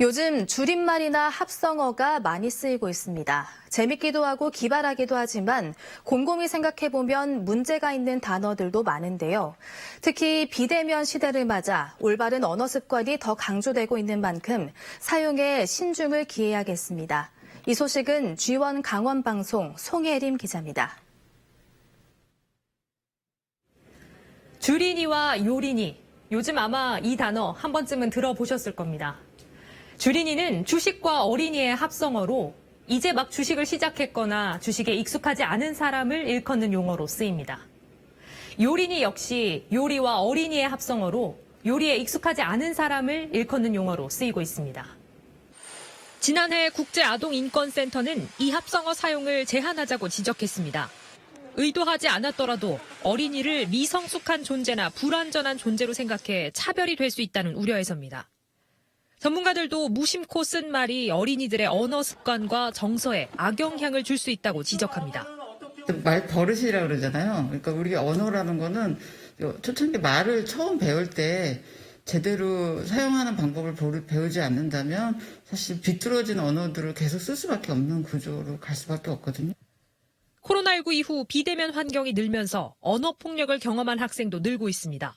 요즘 줄임말이나 합성어가 많이 쓰이고 있습니다. 재밌기도 하고 기발하기도 하지만 곰곰이 생각해보면 문제가 있는 단어들도 많은데요. 특히 비대면 시대를 맞아 올바른 언어 습관이 더 강조되고 있는 만큼 사용에 신중을 기해야겠습니다. 이 소식은 G1 강원방송 송혜림 기자입니다. 주린이와 요린이. 요즘 아마 이 단어 한 번쯤은 들어보셨을 겁니다. 주린이는 주식과 어린이의 합성어로 이제 막 주식을 시작했거나 주식에 익숙하지 않은 사람을 일컫는 용어로 쓰입니다. 요린이 역시 요리와 어린이의 합성어로 요리에 익숙하지 않은 사람을 일컫는 용어로 쓰이고 있습니다. 지난해 국제아동인권센터는 이 합성어 사용을 제한하자고 지적했습니다. 의도하지 않았더라도 어린이를 미성숙한 존재나 불완전한 존재로 생각해 차별이 될 수 있다는 우려에서입니다. 전문가들도 무심코 쓴 말이 어린이들의 언어 습관과 정서에 악영향을 줄 수 있다고 지적합니다. 말 버릇이라 그러잖아요. 그러니까 우리 언어라는 거는 초창기 말을 처음 배울 때 제대로 사용하는 방법을 보- 배우지 않는다면 사실 비뚤어진 언어들을 계속 쓸 수밖에 없는 구조로 갈 수밖에 없거든요. 코로나19 이후 비대면 환경이 늘면서 언어 폭력을 경험한 학생도 늘고 있습니다.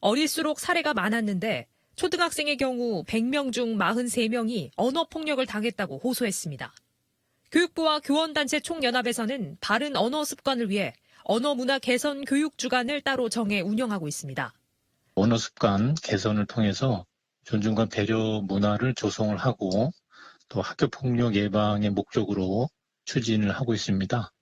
어릴수록 사례가 많았는데 초등학생의 경우 100명 중 43명이 언어 폭력을 당했다고 호소했습니다. 교육부와 교원단체 총연합에서는 바른 언어 습관을 위해 언어 문화 개선 교육 주간을 따로 정해 운영하고 있습니다. 언어 습관 개선을 통해서 존중과 배려 문화를 조성을 하고 또 학교 폭력 예방의 목적으로 추진을 하고 있습니다.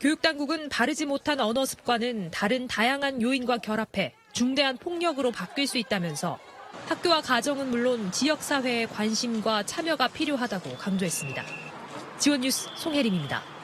교육당국은 바르지 못한 언어 습관은 다른 다양한 요인과 결합해 중대한 폭력으로 바뀔 수 있다면서 학교와 가정은 물론 지역사회의 관심과 참여가 필요하다고 강조했습니다. 지원 뉴스 송혜림입니다.